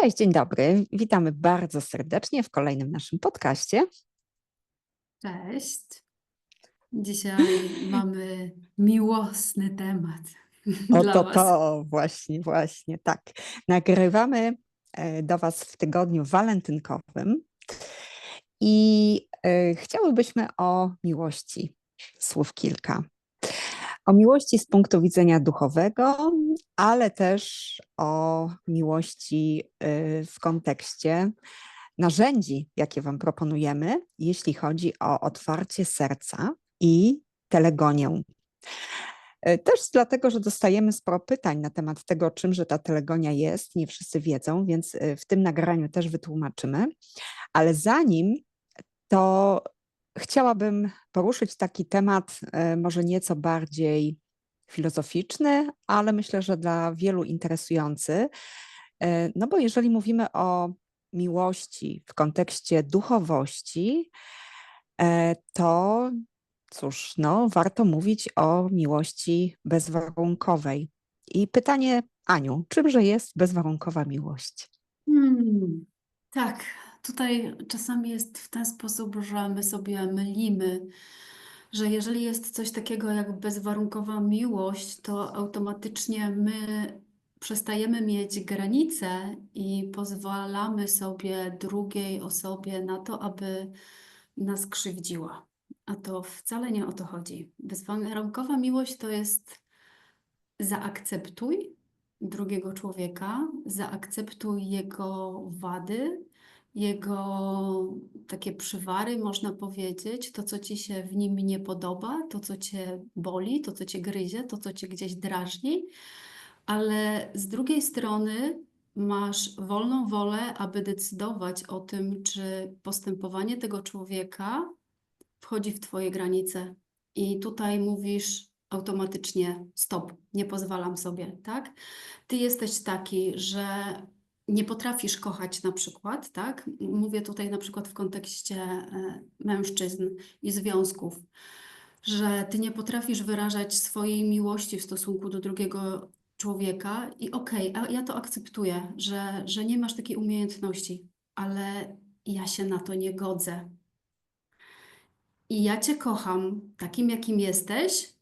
Cześć, dzień dobry. Witamy bardzo serdecznie w kolejnym naszym podcaście. Cześć. Dzisiaj mamy miłosny temat dla Oto to, właśnie, właśnie, tak. Nagrywamy e, do Was w tygodniu walentynkowym i e, chciałybyśmy o miłości słów kilka. O miłości z punktu widzenia duchowego, ale też o miłości e, w kontekście narzędzi, jakie Wam proponujemy, jeśli chodzi o otwarcie serca i telegonię. E, Też dlatego, że dostajemy sporo pytań na temat tego, czymże ta telegonia jest. Nie wszyscy wiedzą, więc e, w tym nagraniu też wytłumaczymy. Ale zanim to chciałabym poruszyć taki temat e, może nieco bardziej filozoficzny, ale myślę, że dla wielu interesujący. E, No bo jeżeli mówimy o miłości w kontekście duchowości, e, to cóż, no, warto mówić o miłości bezwarunkowej. I pytanie, Aniu, czymże jest bezwarunkowa miłość? Hmm, tak, tutaj czasami jest w ten sposób, że my sobie mylimy, że jeżeli jest coś takiego jak bezwarunkowa miłość, to automatycznie my przestajemy mieć granice i pozwalamy sobie drugiej osobie na to, aby nas krzywdziła. A to wcale nie o to chodzi. Bezwarunkowa miłość to jest zaakceptuj drugiego człowieka, zaakceptuj jego wady, jego takie przywary, można powiedzieć, to, co ci się w nim nie podoba, to, co cię boli, to, co cię gryzie, to, co cię gdzieś drażni, ale z drugiej strony masz wolną wolę, aby decydować o tym, czy postępowanie tego człowieka wchodzi w twoje granice. I tutaj mówisz automatycznie stop, nie pozwalam sobie, tak? Ty jesteś taki, że nie potrafisz kochać na przykład, tak? Mówię tutaj na przykład w kontekście e, mężczyzn i związków, że ty nie potrafisz wyrażać swojej miłości w stosunku do drugiego człowieka i okej, a ja to akceptuję, że, że nie masz takiej umiejętności, ale ja się na to nie godzę. I ja cię kocham takim, jakim jesteś,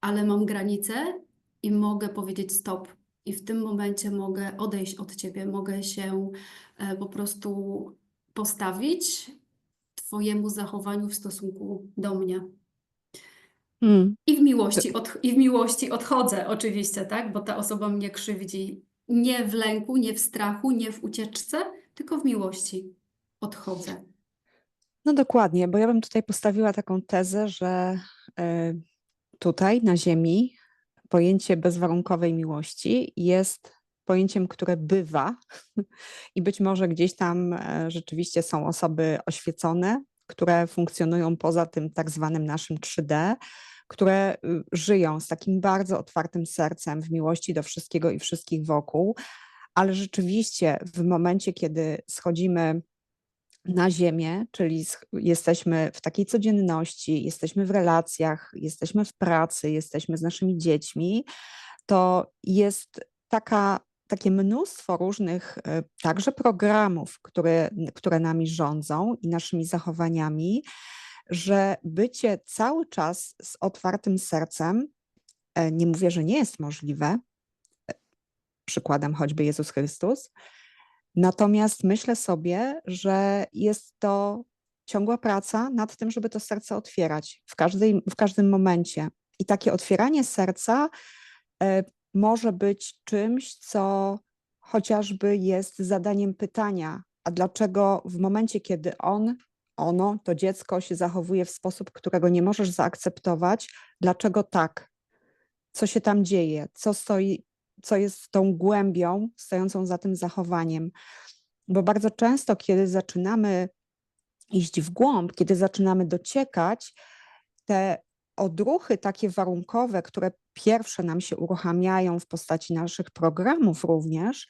ale mam granice i mogę powiedzieć stop. I w tym momencie mogę odejść od ciebie, mogę się e, po prostu postawić Twojemu zachowaniu w stosunku do mnie. Hmm. I w miłości, od, i w miłości odchodzę oczywiście, tak? Bo ta osoba mnie krzywdzi. Nie w lęku, nie w strachu, nie w ucieczce, tylko w miłości odchodzę. No dokładnie, bo ja bym tutaj postawiła taką tezę, że e, tutaj na Ziemi pojęcie bezwarunkowej miłości jest pojęciem, które bywa i być może gdzieś tam e, rzeczywiście są osoby oświecone, które funkcjonują poza tym tak zwanym naszym 3D, które y, żyją z takim bardzo otwartym sercem w miłości do wszystkiego i wszystkich wokół, ale rzeczywiście w momencie, kiedy schodzimy na ziemię, czyli jesteśmy w takiej codzienności, jesteśmy w relacjach, jesteśmy w pracy, jesteśmy z naszymi dziećmi, to jest taka, takie mnóstwo różnych e, także programów, które, które nami rządzą i naszymi zachowaniami, że bycie cały czas z otwartym sercem, e, nie mówię, że nie jest możliwe, e, przykładem choćby Jezus Chrystus, Natomiast myślę sobie, że jest to ciągła praca nad tym, żeby to serce otwierać w, każdej, w każdym momencie. I takie otwieranie serca e, może być czymś, co chociażby jest zadaniem pytania, a dlaczego w momencie, kiedy on, ono, to dziecko się zachowuje w sposób, którego nie możesz zaakceptować, dlaczego tak? Co się tam dzieje? Co stoi, co jest tą głębią stojącą za tym zachowaniem? Bo bardzo często, kiedy zaczynamy iść w głąb, kiedy zaczynamy dociekać, te odruchy takie warunkowe, które pierwsze nam się uruchamiają w postaci naszych programów również,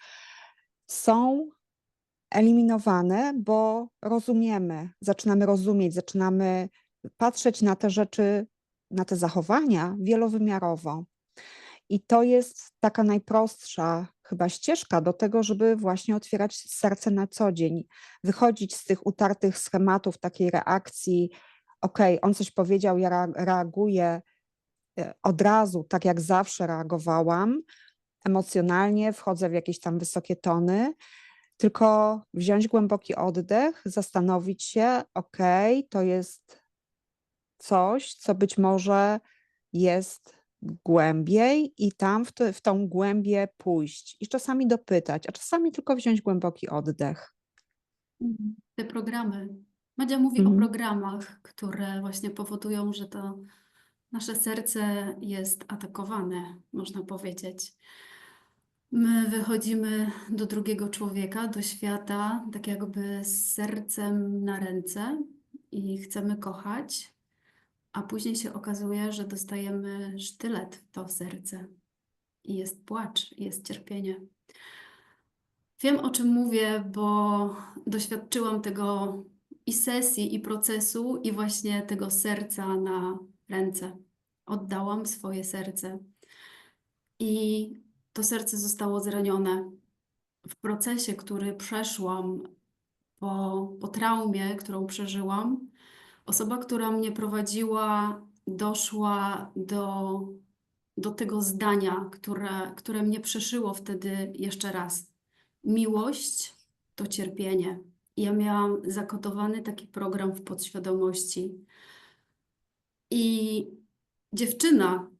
są eliminowane, bo rozumiemy, zaczynamy rozumieć, zaczynamy patrzeć na te rzeczy, na te zachowania wielowymiarowo. I to jest taka najprostsza chyba ścieżka do tego, żeby właśnie otwierać serce na co dzień, wychodzić z tych utartych schematów takiej reakcji. Okej, on coś powiedział, ja rea- reaguję e, od razu, tak jak zawsze reagowałam, emocjonalnie, wchodzę w jakieś tam wysokie tony, tylko wziąć głęboki oddech, zastanowić się, okej, to jest coś, co być może jest głębiej i tam w, te, w tą głębię pójść i czasami dopytać, a czasami tylko wziąć głęboki oddech. Mhm. Te programy. Madzia mówi o Mhm. programach, które właśnie powodują, że to nasze serce jest atakowane, można powiedzieć. My wychodzimy do drugiego człowieka, do świata, tak jakby z sercem na ręce i chcemy kochać, a później się okazuje, że dostajemy sztylet w to serce i jest płacz, jest cierpienie. Wiem, o czym mówię, bo doświadczyłam tego i sesji, i procesu, i właśnie tego serca na ręce. Oddałam swoje serce. I to serce zostało zranione. W procesie, który przeszłam po, po traumie, którą przeżyłam, osoba, która mnie prowadziła, doszła do, do tego zdania, które, które mnie przeszyło wtedy jeszcze raz. Miłość to cierpienie. Ja miałam zakodowany taki program w podświadomości. I dziewczyna,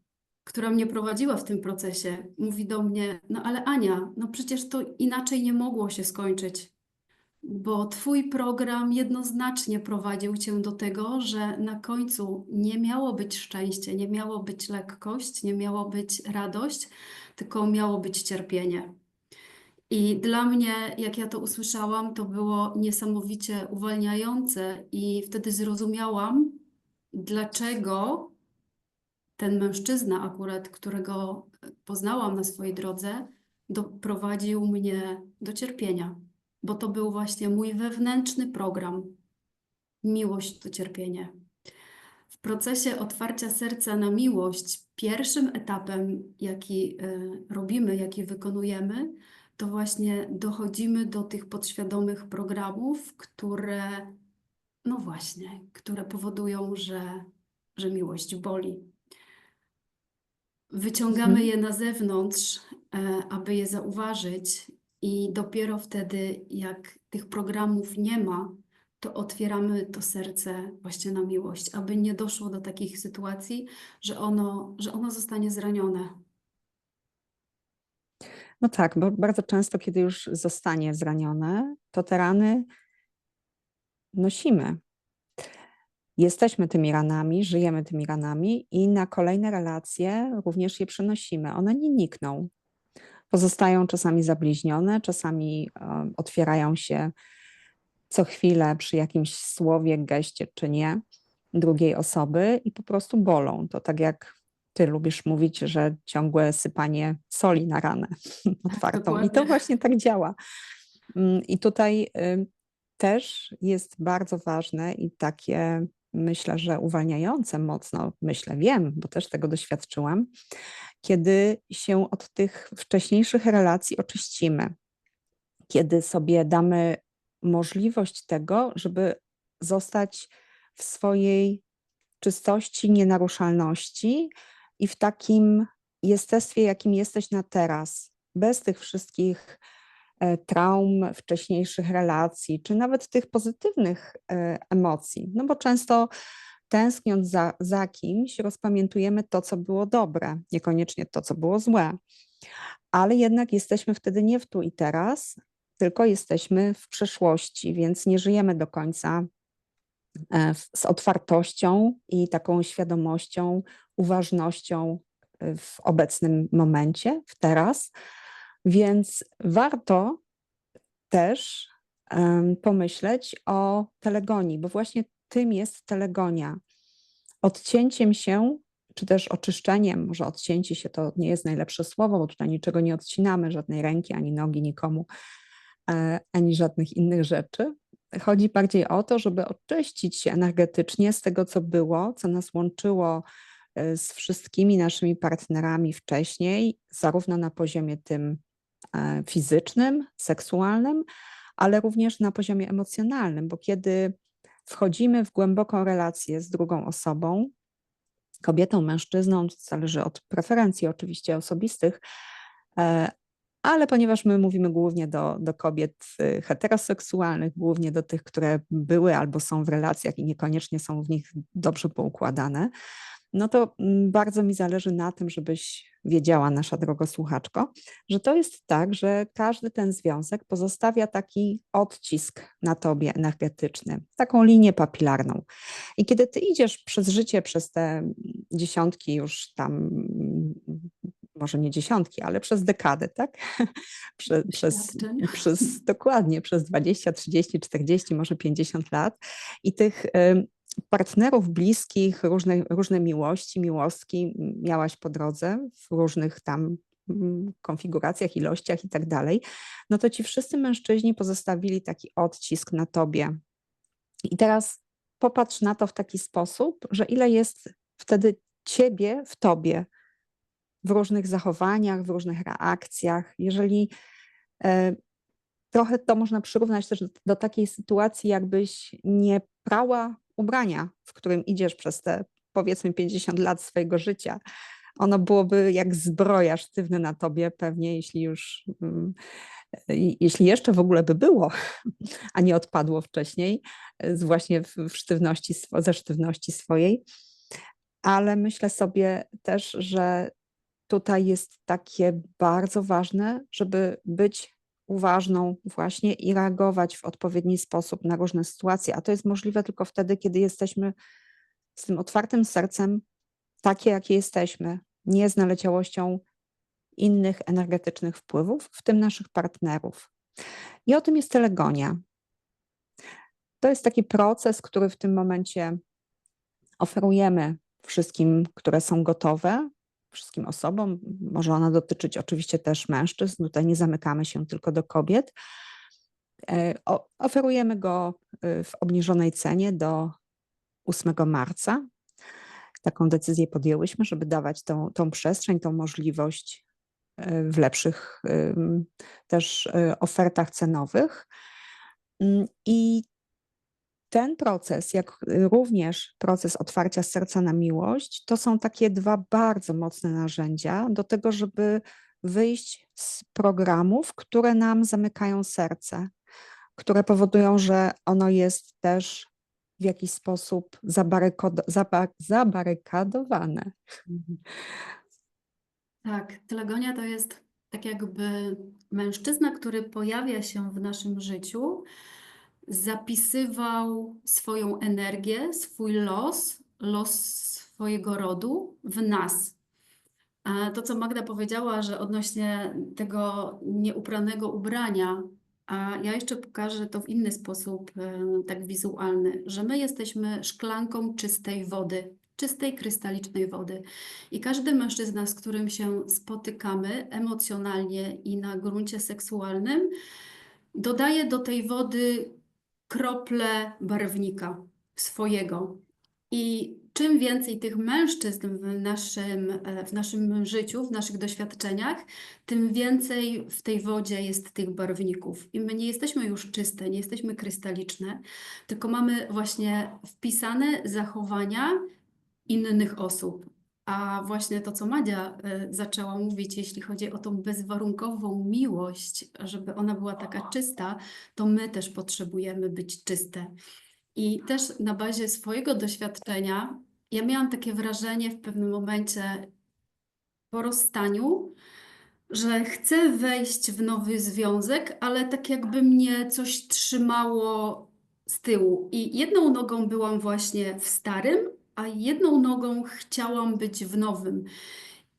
która mnie prowadziła w tym procesie, mówi do mnie: No ale Ania, no przecież to inaczej nie mogło się skończyć, bo Twój program jednoznacznie prowadził Cię do tego, że na końcu nie miało być szczęście, nie miało być lekkość, nie miało być radość, tylko miało być cierpienie. I dla mnie, jak ja to usłyszałam, to było niesamowicie uwalniające, i wtedy zrozumiałam, dlaczego ten mężczyzna, akurat, którego poznałam na swojej drodze, doprowadził mnie do cierpienia, bo to był właśnie mój wewnętrzny program miłość to cierpienie. W procesie otwarcia serca na miłość, pierwszym etapem, jaki y, robimy, jaki wykonujemy, to właśnie dochodzimy do tych podświadomych programów, które, no właśnie, które powodują, że, że miłość boli. Wyciągamy Mhm. je na zewnątrz, e, aby je zauważyć, i dopiero wtedy, jak tych programów nie ma, to otwieramy to serce właśnie na miłość, aby nie doszło do takich sytuacji, że ono, że ono zostanie zranione. No tak, bo bardzo często, kiedy już zostanie zranione, to te rany nosimy. Jesteśmy tymi ranami, żyjemy tymi ranami i na kolejne relacje również je przenosimy. One nie nikną. Pozostają czasami zabliźnione, czasami otwierają się co chwilę przy jakimś słowie, geście czy nie drugiej osoby i po prostu bolą. To tak jak ty lubisz mówić, że ciągłe sypanie soli na ranę otwartą. I to właśnie tak działa. Mm, I tutaj też jest bardzo ważne i takie myślę, że uwalniające mocno, myślę, wiem, bo też tego doświadczyłam, kiedy się od tych wcześniejszych relacji oczyścimy, kiedy sobie damy możliwość tego, żeby zostać w swojej czystości, nienaruszalności i w takim jestestwie, jakim jesteś na teraz, bez tych wszystkich traum wcześniejszych relacji, czy nawet tych pozytywnych e, emocji. No bo często tęskniąc za, za kimś, rozpamiętujemy to, co było dobre, niekoniecznie to, co było złe. Ale jednak jesteśmy wtedy nie w tu i teraz, tylko jesteśmy w przeszłości, więc nie żyjemy do końca e, z otwartością i taką świadomością, uważnością e, w obecnym momencie, w teraz. Więc warto też pomyśleć o telegonii, bo właśnie tym jest telegonia. Odcięciem się, czy też oczyszczeniem, może odcięcie się to nie jest najlepsze słowo, bo tutaj niczego nie odcinamy, żadnej ręki, ani nogi nikomu, e, ani żadnych innych rzeczy. Chodzi bardziej o to, żeby oczyścić się energetycznie z tego, co było, co nas łączyło e, z wszystkimi naszymi partnerami wcześniej, zarówno na poziomie tym fizycznym, seksualnym, ale również na poziomie emocjonalnym, bo kiedy wchodzimy w głęboką relację z drugą osobą, kobietą, mężczyzną, to zależy od preferencji oczywiście osobistych, e, ale ponieważ my mówimy głównie do, do kobiet y, heteroseksualnych, głównie do tych, które były albo są w relacjach i niekoniecznie są w nich dobrze poukładane, no to mm, bardzo mi zależy na tym, żebyś wiedziała, nasza droga słuchaczko, że to jest tak, że każdy ten związek pozostawia taki odcisk na tobie energetyczny, taką linię papilarną. I kiedy ty idziesz przez życie, przez te dziesiątki już tam, może nie dziesiątki, ale przez dekadę, tak? Prze, przez, przez, dokładnie, przez 20, 30, 40, może 50 lat i tych partnerów bliskich, różne, różne miłości, miłostki miałaś po drodze w różnych tam mm, konfiguracjach, ilościach i tak dalej, no to ci wszyscy mężczyźni pozostawili taki odcisk na tobie. I teraz popatrz na to w taki sposób, że ile jest wtedy ciebie w tobie, w różnych zachowaniach, w różnych reakcjach. Jeżeli e, trochę to można przyrównać też do, do takiej sytuacji, jakbyś nie prała ubrania, w którym idziesz przez te powiedzmy 50 lat swojego życia. Ono byłoby jak zbroja sztywny na tobie, pewnie jeśli już, mm, jeśli jeszcze w ogóle by było, a nie odpadło wcześniej, właśnie w, sztywności, ze sztywności swojej. Ale myślę sobie też, że tutaj jest takie bardzo ważne, żeby być uważną właśnie i reagować w odpowiedni sposób na różne sytuacje. A to jest możliwe tylko wtedy, kiedy jesteśmy z tym otwartym sercem, takie jakie jesteśmy, nie z naleciałością innych energetycznych wpływów, w tym naszych partnerów. I o tym jest telegonia. To jest taki proces, który w tym momencie oferujemy wszystkim, które są gotowe, wszystkim osobom. Może ona dotyczyć oczywiście też mężczyzn. Tutaj nie zamykamy się tylko do kobiet. E, Oferujemy go y, w obniżonej cenie do 8 marca. Taką decyzję podjęłyśmy, żeby dawać tą, tą przestrzeń, tą możliwość y, w lepszych też y, ofertach cenowych. Mm, I ten proces, jak również proces otwarcia serca na miłość, to są takie dwa bardzo mocne narzędzia do tego, żeby wyjść z programów, które nam zamykają serce, które powodują, że ono jest też w jakiś sposób zabarykado, zaba, zabarykadowane. Tak, telegonia to jest tak jakby mężczyzna, który pojawia się w naszym życiu, zapisywał swoją energię, swój los, los swojego rodu w nas. To, co Magda powiedziała, że odnośnie tego nieupranego ubrania, a ja jeszcze pokażę to w inny sposób, e, tak wizualny, że my jesteśmy szklanką czystej wody, czystej, krystalicznej wody. I każdy mężczyzna, z którym się spotykamy emocjonalnie i na gruncie seksualnym, dodaje do tej wody krople barwnika swojego. I czym więcej tych mężczyzn w naszym, e, w naszym życiu, w naszych doświadczeniach, tym więcej w tej wodzie jest tych barwników. I my nie jesteśmy już czyste, nie jesteśmy krystaliczne, tylko mamy właśnie wpisane zachowania innych osób. A właśnie to, co Madzia e, zaczęła mówić, jeśli chodzi o tą bezwarunkową miłość, żeby ona była taka czysta, to my też potrzebujemy być czyste. I też na bazie swojego doświadczenia, ja miałam takie wrażenie w pewnym momencie po rozstaniu, że chcę wejść w nowy związek, ale tak jakby mnie coś trzymało z tyłu. I jedną nogą byłam właśnie w starym, a jedną nogą chciałam być w nowym.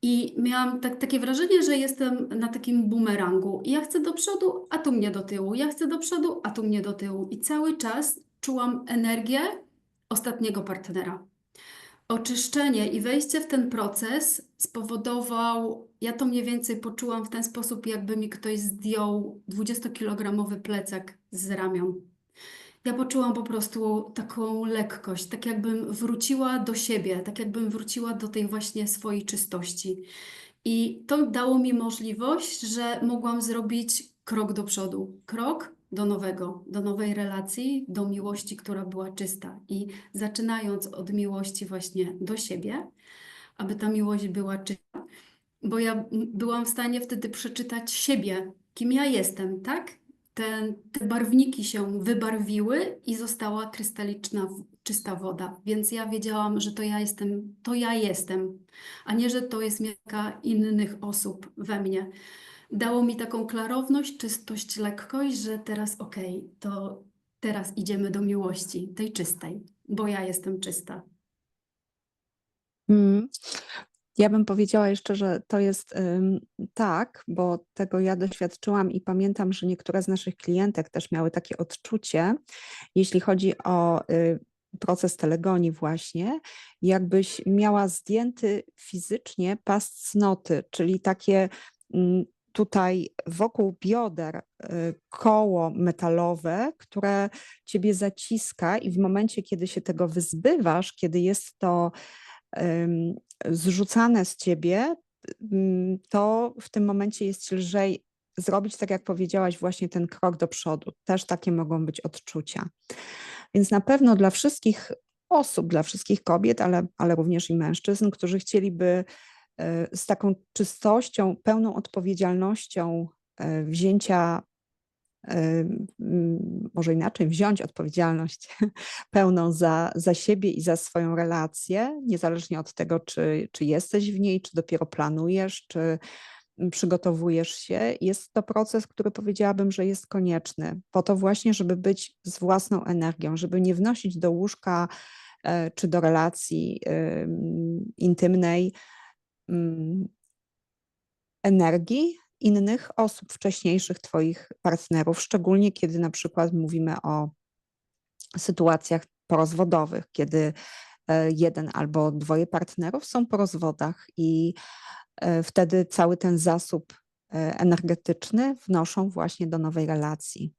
I miałam tak, takie wrażenie, że jestem na takim bumerangu. Ja chcę do przodu, a tu mnie do tyłu. Ja chcę do przodu, a tu mnie do tyłu. I cały czas czułam energię ostatniego partnera. Oczyszczenie i wejście w ten proces spowodował, ja to mniej więcej poczułam w ten sposób, jakby mi ktoś zdjął 20-kilogramowy plecak z ramion. Ja poczułam po prostu taką lekkość, tak jakbym wróciła do siebie, tak jakbym wróciła do tej właśnie swojej czystości. I to dało mi możliwość, że mogłam zrobić krok do przodu, krok do nowego, do nowej relacji, do miłości, która była czysta. I zaczynając od miłości właśnie do siebie, aby ta miłość była czysta, bo ja byłam w stanie wtedy przeczytać siebie, kim ja jestem, tak? Te, te barwniki się wybarwiły i została krystaliczna, czysta woda. Więc ja wiedziałam, że to ja jestem, to ja jestem, a nie, że to jest miarka innych osób we mnie. Dało mi taką klarowność, czystość, lekkość, że teraz okej, to teraz idziemy do miłości, tej czystej, bo ja jestem czysta. Ja bym powiedziała jeszcze, że to jest tak, bo tego ja doświadczyłam i pamiętam, że niektóre z naszych klientek też miały takie odczucie, jeśli chodzi o y, proces telegonii właśnie, jakbyś miała zdjęty fizycznie pas cnoty, czyli takie tutaj wokół bioder y, koło metalowe, które ciebie zaciska i w momencie, kiedy się tego wyzbywasz, kiedy jest to zrzucane z ciebie, ym, to w tym momencie jest lżej zrobić, tak jak powiedziałaś, właśnie ten krok do przodu. Też takie mogą być odczucia. Więc na pewno dla wszystkich osób, dla wszystkich kobiet, ale, ale również i mężczyzn, którzy chcieliby e, z taką czystością, pełną odpowiedzialnością e, wzięcia, może inaczej, wziąć odpowiedzialność pełną za, za siebie i za swoją relację, niezależnie od tego, czy, czy jesteś w niej, czy dopiero planujesz, czy przygotowujesz się. Jest to proces, który powiedziałabym, że jest konieczny, po to właśnie, żeby być z własną energią, żeby nie wnosić do łóżka e, czy do relacji ym, intymnej mm, energii innych osób, wcześniejszych Twoich partnerów, szczególnie kiedy na przykład mówimy o sytuacjach porozwodowych, kiedy e, jeden albo dwoje partnerów są po rozwodach i e, wtedy cały ten zasób e, energetyczny wnoszą właśnie do nowej relacji.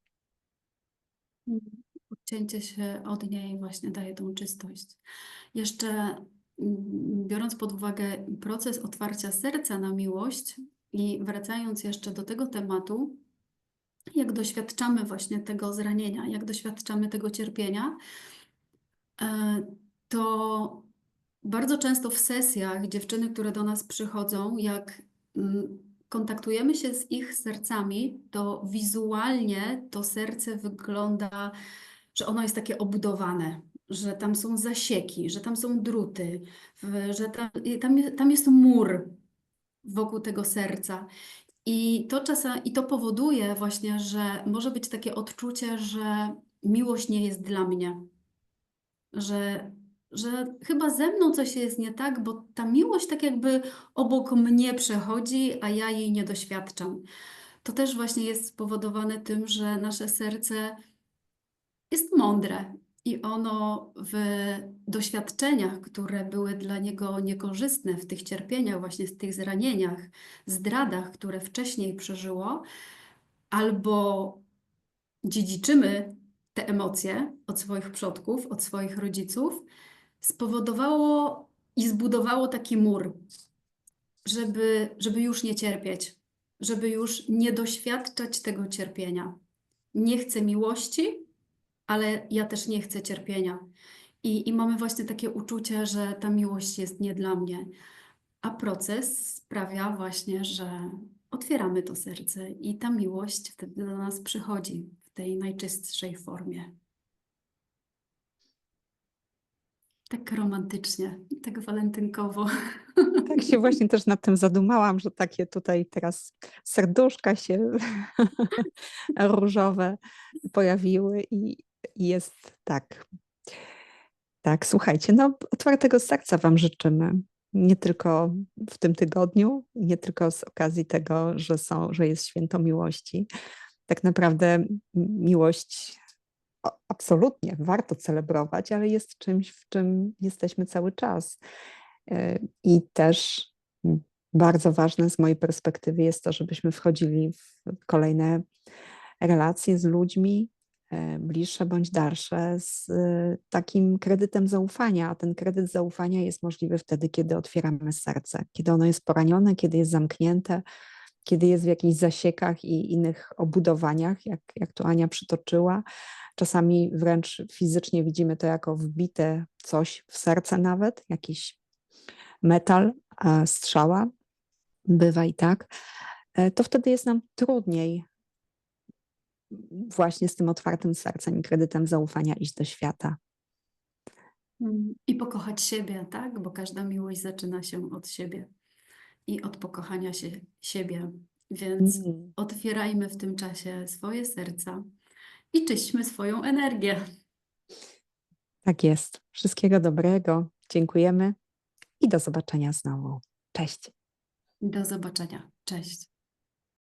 Odcięcie się od niej właśnie daje tą czystość. Jeszcze mm, biorąc pod uwagę proces otwarcia serca na miłość i wracając jeszcze do tego tematu, jak doświadczamy właśnie tego zranienia, jak doświadczamy tego cierpienia, e, to bardzo często w sesjach dziewczyny, które do nas przychodzą, jak mm, kontaktujemy się z ich sercami, to wizualnie to serce wygląda, że ono jest takie obudowane, że tam są zasieki, że tam są druty, że tam, tam, tam jest mur wokół tego serca. I to czasem, i to powoduje właśnie, że może być takie odczucie, że miłość nie jest dla mnie że, że chyba ze mną coś jest nie tak, bo ta miłość tak jakby obok mnie przechodzi, a ja jej nie doświadczam. To też właśnie jest spowodowane tym, że nasze serce jest mądre i ono w doświadczeniach, które były dla niego niekorzystne, w tych cierpieniach, właśnie w tych zranieniach, zdradach, które wcześniej przeżyło, albo dziedziczymy te emocje od swoich przodków, od swoich rodziców, spowodowało i zbudowało taki mur, żeby, żeby już nie cierpieć, żeby już nie doświadczać tego cierpienia. Nie chcę miłości, ale ja też nie chcę cierpienia. I, I mamy właśnie takie uczucie, że ta miłość jest nie dla mnie. A proces sprawia właśnie, że otwieramy to serce i ta miłość wtedy do nas przychodzi w tej najczystszej formie. Tak romantycznie, tak walentynkowo. Tak się właśnie też nad tym zadumałam, że takie tutaj teraz serduszka się różowe pojawiły i i jest tak. Tak, słuchajcie, no otwartego serca Wam życzymy. Nie tylko w tym tygodniu, nie tylko z okazji tego, że, są, że jest święto miłości. Tak naprawdę miłość absolutnie warto celebrować, ale jest czymś, w czym jesteśmy cały czas. E, I też bardzo ważne z mojej perspektywy jest to, żebyśmy wchodzili w kolejne relacje z ludźmi, bliższe bądź dalsze, z e, takim kredytem zaufania. A ten kredyt zaufania jest możliwy wtedy, kiedy otwieramy serce, kiedy ono jest poranione, kiedy jest zamknięte, kiedy jest w jakichś zasiekach i innych obudowaniach, jak, jak tu Ania przytoczyła. Czasami wręcz fizycznie widzimy to jako wbite coś w serce nawet, jakiś metal, a strzała, bywa i tak, e, to wtedy jest nam trudniej właśnie z tym otwartym sercem i kredytem zaufania iść do świata. Mm, I pokochać siebie, tak? Bo każda miłość zaczyna się od siebie i od pokochania się, siebie. Więc Mm. otwierajmy w tym czasie swoje serca i czyśćmy swoją energię. Tak jest. Wszystkiego dobrego. Dziękujemy i do zobaczenia znowu. Cześć. Do zobaczenia. Cześć.